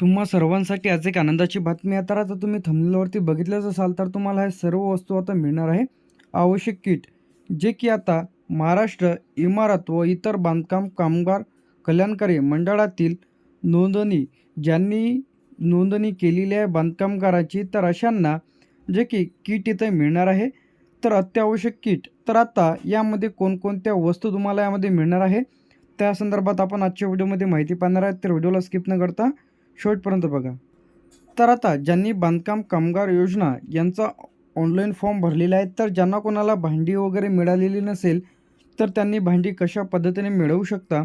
तुम्हा सर्वांसाठी आज एक आनंदाची बातमी आहे. तर आता तुम्ही थंबनेलवरती बघितलंच असाल तर तुम्हाला हे सर्व वस्तू आता मिळणार आहे. आवश्यक किट जे की आता महाराष्ट्र इमारत व इतर बांधकाम कामगार कल्याणकारी मंडळातील नोंदणी ज्यांनी नोंदणी केलेली आहे बांधकामगाराची तर अशांना जे की किट इथं मिळणार आहे. तर अत्यावश्यक किट तर आता यामध्ये कोणकोणत्या वस्तू तुम्हाला यामध्ये मिळणार आहे? त्या संदर्भात आपण आजच्या व्हिडिओमध्ये माहिती पाहणार आहे तर व्हिडिओला स्किप न करता शेवटपर्यंत बघा. तर आता ज्यांनी बांधकाम कामगार योजना यांचा ऑनलाईन फॉर्म भरलेला आहे तर ज्यांना कोणाला भांडी वगैरे मिळालेली नसेल तर त्यांनी भांडी कशा पद्धतीने मिळवू शकता?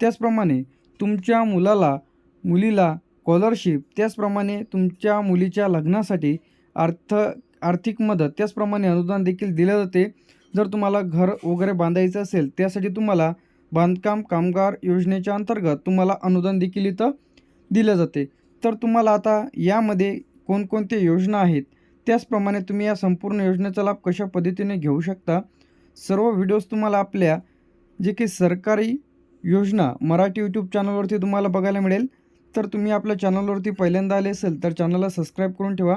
त्याचप्रमाणे तुमच्या मुलाला मुलीला स्कॉलरशिप त्याचप्रमाणे तुमच्या मुलीच्या लग्नासाठी अर्थ आर्थिक मदत त्याचप्रमाणे अनुदान देखील दिले जाते. जर तुम्हाला घर वगैरे बांधायचं असेल त्यासाठी तुम्हाला बांधकाम कामगार योजनेच्या अंतर्गत तुम्हाला अनुदान देखील इथं दिलं जाते. तर तुम्हाला आता यामध्ये कोणकोणत्या योजना आहेत? त्याचप्रमाणे तुम्ही या संपूर्ण योजनेचा लाभ कशा पद्धतीने घेऊ शकता? सर्व व्हिडिओज तुम्हाला आपल्या जे की सरकारी योजना मराठी यूट्यूब चॅनलवरती तुम्हाला बघायला मिळेल. तर तुम्ही आपल्या चॅनलवरती पहिल्यांदा आले असेल तर चॅनलला सबस्क्राईब करून ठेवा.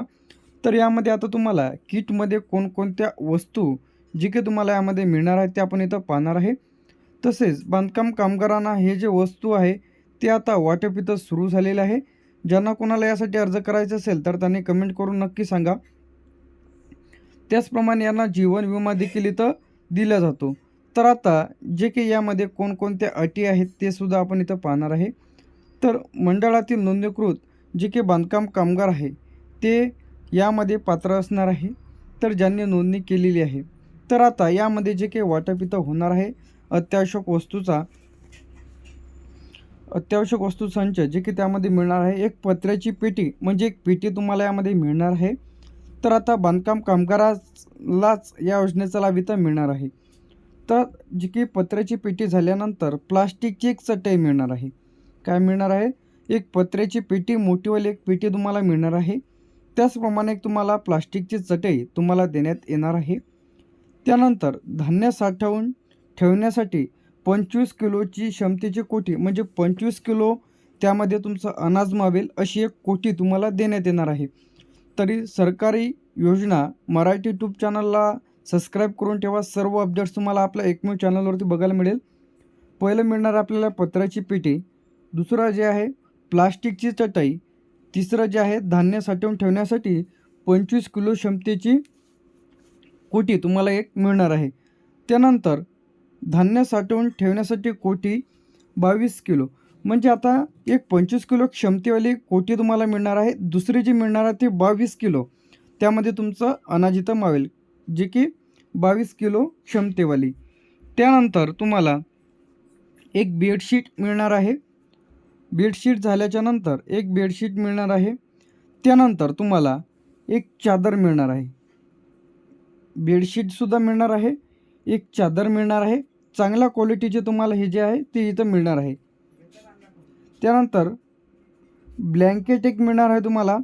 तर यामध्ये आता तुम्हाला किटमध्ये कोणकोणत्या वस्तू जी की तुम्हाला यामध्ये मिळणार आहेत ते आपण इथं पाहणार आहे. तसेच बांधकाम कामगारांना हे जे वस्तू आहे ते आता वाटप इथं सुरू झालेलं आहे. ज्यांना कोणाला यासाठी अर्ज करायचा असेल तर त्यांनी कमेंट करून नक्की सांगा. त्याचप्रमाणे यांना जीवन विमा देखील इथं दिला जातो. तर आता जे काही यामध्ये कोणकोणत्या अटी आहेत ते सुद्धा आपण इथं पाहणार आहे. तर मंडळातील नोंदणीकृत जे काही बांधकाम कामगार आहे ते यामध्ये पात्र असणार आहे. तर ज्यांनी नोंदणी केलेली आहे. तर आता यामध्ये जे काही वाटप इथं होणार आहे अत्यावश्यक वस्तूचा अत्यावश्यक वस्तू संच जे की त्यामध्ये मिळणार आहे. एक पत्र्याची पेटी म्हणजे एक पेटी तुम्हाला यामध्ये मिळणार आहे. तर आता बांधकाम कामगारालाच या योजनेचा लाभ इथं मिळणार आहे. तर जी की पत्र्याची पेटी झाल्यानंतर प्लास्टिकची एक चटई मिळणार आहे. काय मिळणार आहे? एक पत्र्याची पेटी मोठीवाली एक पेटी तुम्हाला मिळणार आहे. त्याचप्रमाणे एक तुम्हाला प्लास्टिकची चटई तुम्हाला देण्यात येणार आहे. त्यानंतर धान्य साठवून ठेवण्यासाठी पंचवीस किलोची क्षमतेची कोठी म्हणजे पंचवीस किलो त्यामध्ये तुमचं अनाज मावेल अशी एक कोठी तुम्हाला देण्यात येणार आहे. तरी सरकारी योजना मराठी यूट्यूब चॅनलला सबस्क्राईब करून ठेवा. सर्व अपडेट्स तुम्हाला आपल्या एकमेव चॅनलवरती बघायला मिळेल. पहिलं मिळणार आपल्याला पत्राची पेटी. दुसरं जे आहे प्लास्टिकची चटई. तिसरं जे आहे धान्य साठवून ठेवण्यासाठी पंचवीस किलो क्षमतेची कोटी तुम्हाला एक मिळणार आहे. त्यानंतर धान्य साठवून ठेवण्यासाठी कोटी बावीस किलो. म्हणजे आता एक पंचवीस किलो क्षमतेवाली कोटी तुम्हाला मिळणार आहे. दुसरी जी मिळणार आहे ती बावीस किलो. त्यामध्ये तुमचं अनाज इथं मावेल जे की बावीस किलो क्षमतेवाली. त्यानंतर तुम्हाला एक बेडशीट मिळणार आहे. बेडशीट झाल्याच्यानंतर एक बेडशीट मिळणार आहे. त्यानंतर तुम्हाला एक चादर मिळणार आहे. बेडशीटसुद्धा मिळणार आहे. एक चादर मिळणार आहे. चांगल्या क्वालिटीचे तुम्हाला हे जे आहे ते इथं मिळणार आहे. त्यानंतर ब्लँकेट एक मिळणार आहे तुम्हाला.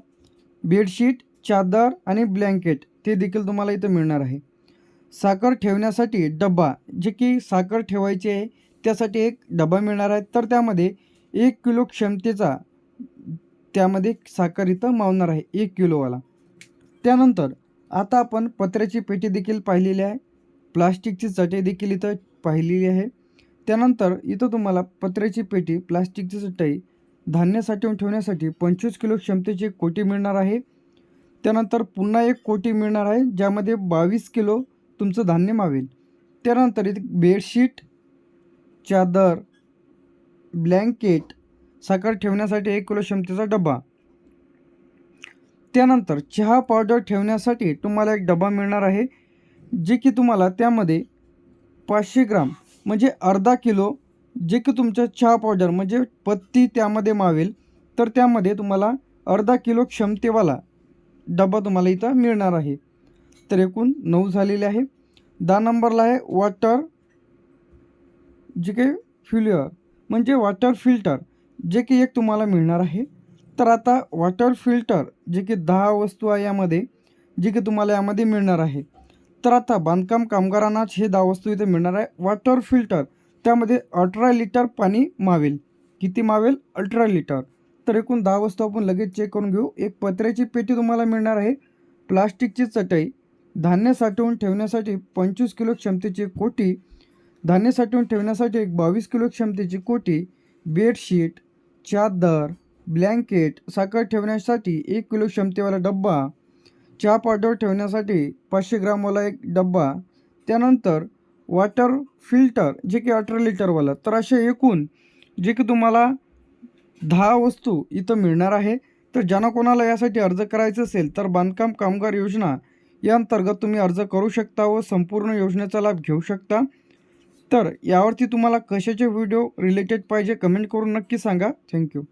बेडशीट चादर आणि ब्लँकेट ते देखील तुम्हाला इथं मिळणार आहे. साखर ठेवण्यासाठी डबा जे की साखर ठेवायची आहे त्यासाठी एक डबा मिळणार आहे. तर त्यामध्ये एक किलो क्षमतेचा त्यामध्ये साखर इथं मावणार आहे एक किलोवाला. त्यानंतर आता आपण पत्र्याची पेटी देखील पाहिलेली आहे. प्लास्टिकची चटई देखील इथं पाहिलेली आहे. त्यानंतर इथं तुम्हाला पत्र्याची पेटी प्लास्टिकची चटई धान्य साठवून ठेवण्यासाठी पंचवीस किलो क्षमतेची कोटी मिळणार आहे. त्यानंतर पुन्हा एक कोटी मिळणार आहे ज्यामध्ये बावीस किलो तुमचं धान्य मावेल. त्यानंतर इथे बेडशीट चादर ब्लँकेट साखर ठेवण्यासाठी एक किलो क्षमतेचा डबा. त्यानंतर चहा पावडर ठेवण्यासाठी तुम्हाला एक डबा मिळणार आहे. जे की तुम्हाला त्यामध्ये पाचशे ग्राम म्हणजे अर्धा किलो जे की तुमचं चहा पावडर म्हणजे पत्ती त्यामध्ये मावेल तर त्यामध्ये तुम्हाला अर्धा किलो क्षमतेवाला डबा तुम्हाला इथं मिळणार आहे. तर एकूण नऊ झालेले आहे. दहा नंबरला आहे वॉटर जे काही फ्युलियर म्हणजे वॉटर फिल्टर जे की एक तुम्हाला मिळणार आहे. तर आता वॉटर फिल्टर जे की दहा वस्तू आहे यामध्ये जे की तुम्हाला यामध्ये मिळणार आहे. तर आता बांधकाम कामगारांनाच हे दहा वस्तू इथे मिळणार आहे. वॉटर फिल्टर त्यामध्ये अठरा लिटर पाणी मावेल. किती मावेल? अठरा लिटर. तर एकूण दहा वस्तू आपण लगेच चेक करून घेऊ. एक पत्र्याची पेटी तुम्हाला मिळणार आहे. प्लास्टिकची चटई धान्य साठवून ठेवण्यासाठी पंचवीस किलो क्षमतेची कोटी धान्य साठवून ठेवण्यासाठी एक बावीस किलो क्षमतेची कोटी बेडशीट चादर ब्लँकेट साखर ठेवण्यासाठी एक किलो क्षमतेवाला डब्बा चहा पावडर ठेवण्यासाठी पाचशे ग्रामवाला एक डब्बा त्यानंतर वॉटर फिल्टर जे की अठरा लिटरवाला तर असे एकूण जे की तुम्हाला दहा वस्तू इथं मिळणार आहे. तर ज्यांना कोणाला यासाठी अर्ज करायचा असेल तर बांधकाम कामगार योजना या अंतर्गत तुम्ही अर्ज करू शकता व संपूर्ण योजनेचा लाभ घेऊ शकता. तर यावरती तुम्हाला कशाचे व्हिडिओ रिलेटेड पाहिजे कमेंट करून नक्की सांगा. थँक्यू